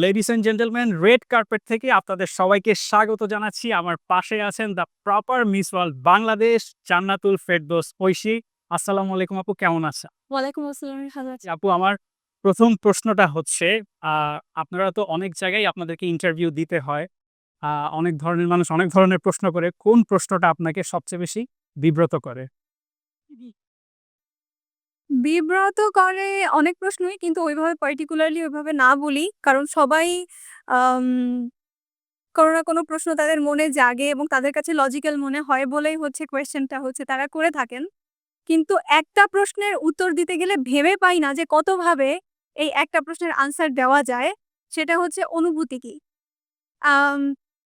Ladies and gentleman red carpet থেকে আপনাদের সবাইকে স্বাগত জানাচ্ছি। আমার পাশে আছেন the proper Miss World Bangladesh Jannatul Ferdous Oishi আসসালামু আলাইকুম আপু কেমন আছেন? ওয়ালাইকুম আসসালাম আপু আমার প্রথম প্রশ্নটা হচ্ছে আহ, আপনারা তো অনেক জায়গায় আপনাদেরকে ইন্টারভিউ দিতে হয়। আহ, অনেক ধরনের মানুষ অনেক ধরনের প্রশ্ন করে। কোন প্রশ্নটা আপনাকে সবচেয়ে বেশি বিব্রত করে? বিব্রত করে অনেক প্রশ্নই, কিন্তু ওইভাবে পার্টিকুলারলি ওইভাবে না বলি। কারণ সবাই কোনো না কোনো প্রশ্ন তাদের মনে জাগে এবং তাদের কাছে লজিক্যাল মনে হয় বলেই হচ্ছে কোয়েশ্চেনটা হচ্ছে, তারা করে থাকেন। কিন্তু একটা প্রশ্নের উত্তর দিতে গেলে ভেবে পাই না যে কতভাবে এই একটা প্রশ্নের আনসার দেওয়া যায়, সেটা হচ্ছে অনুভূতি কি?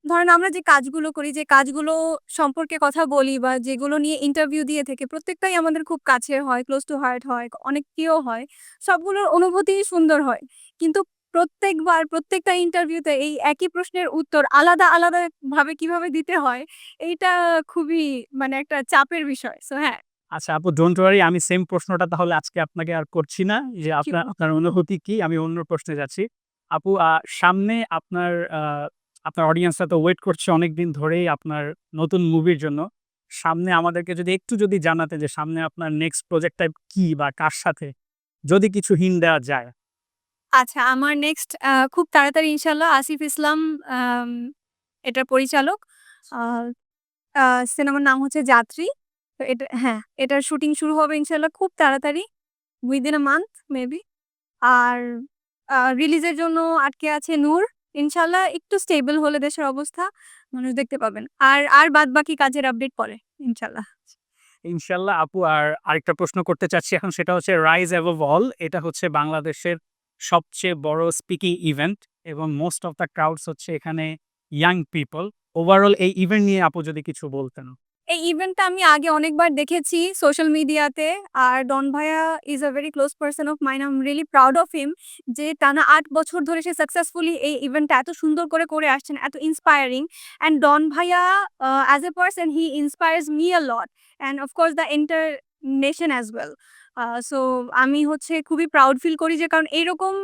ধরেন আমরা যে কাজগুলো করি যে কাজগুলো সম্পর্কে কথা বলি বা যেগুলো নিয়ে ইন্টারভিউ দিয়ে থেকে প্রত্যেকটাই আমাদের খুব কাছের হয় ক্লোজ টু হার্ট হয় অনেক প্রিয় হয় সবগুলোর অনুভূতি সুন্দর হয়। কিন্তু প্রত্যেকবার প্রত্যেকটা ইন্টারভিউতে এই একই প্রশ্নের উত্তর আলাদা আলাদা ভাবে কীভাবে দিতে হয় এইটা খুবই মানে একটা চাপের বিষয়। সো হ্যাঁ। আচ্ছা আপু ডোন্ট ওয়ারি আমি সেম প্রশ্নটা তাহলে আজকে আপনাকে আর করছি না যে আপনার আপনার অনুভূতি কি আমি অন্য প্রশ্নে যাচ্ছি। আপু সামনে আপনার আপনার অডিয়েন্সরা তো ওয়েট করছে অনেক দিন ধরেই আপনার নতুন মুভির জন্য। সামনে আমাদেরকে যদি একটু যদি জানাতে যে সামনে আপনার নেক্সট প্রজেক্টটা কি বা কার সাথে? যদি কিছু হিন দেওয়া যায়। আচ্ছা আমার নেক্সট খুব তাড়াতাড়ি ইনশাল্লাহ আসিফ ইসলাম এটার পরিচালক। সিনেমার নাম হচ্ছে যাত্রী। তো এটা হ্যাঁ এটার শুটিং শুরু হবে ইনশাল্লাহ খুব তাড়াতাড়ি উইদিন আ মান্থ মেবি আর রিলিজের জন্য আটকে আছে নূর। ইনশাল্লাহ একটু স্টেবল হলে দেশের অবস্থা মানুষ দেখতে পাবেন। আর আর বাদ বাকি কাজের আপডেট পরে, ইনশাল্লাহ। ইনশাল্লাহ আপু, আর আরেকটা প্রশ্ন করতে চাচ্ছি এখন, সেটা হচ্ছে রাইজ অ্যাভ অল এটা হচ্ছে বাংলাদেশের সবচেয়ে বড় স্পিকিং ইভেন্ট এবং মোস্ট অফ দ্য ক্রাউডস হচ্ছে এখানে ইয়াং পিপল ওভারঅল এই ইভেন্ট নিয়ে আপু যদি কিছু বলতেন। এই ইভেন্টটা আমি আগে অনেকবার দেখেছি সোশ্যাল মিডিয়াতে আর ডন ভাইয়া is a very close person of mine I am really proud of him যে টানা আট বছর ধরে সে সাকসেসফুলি এই ইভেন্টটা এত সুন্দর করে করে আসছেন, এত ইন্সপায়ারিং অ্যান্ড ডন ভাইয়া as a person he inspires me a lot and of course the entire nation as well so আমি হচ্ছে খুবই প্রাউড ফিল করি যে কারণ এইরকম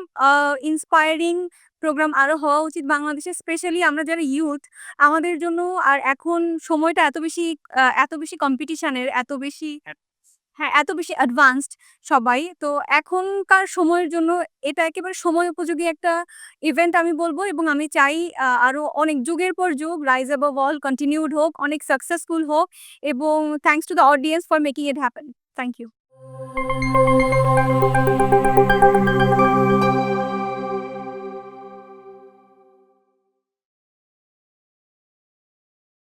ইন্সপায়ারিং প্রোগ্রাম আরও হওয়া উচিত বাংলাদেশে স্পেশালি আমরা যারা ইউথ আমাদের জন্য আর এখন সময়টা এত বেশি এত বেশি কম্পিটিশনের এত বেশি হ্যাঁ এত বেশি অ্যাডভান্সড সবাই। তো এখনকার সময়ের জন্য এটা একেবারে সময় উপযোগী একটা ইভেন্ট আমি বলব এবং আমি চাই আহ, আরও অনেক যুগের পর যুগ রাইজ অ্যাবভ অল কন্টিনিউড হোক অনেক সাকসেসফুল হোক এবং thanks to the audience for making it happen thank you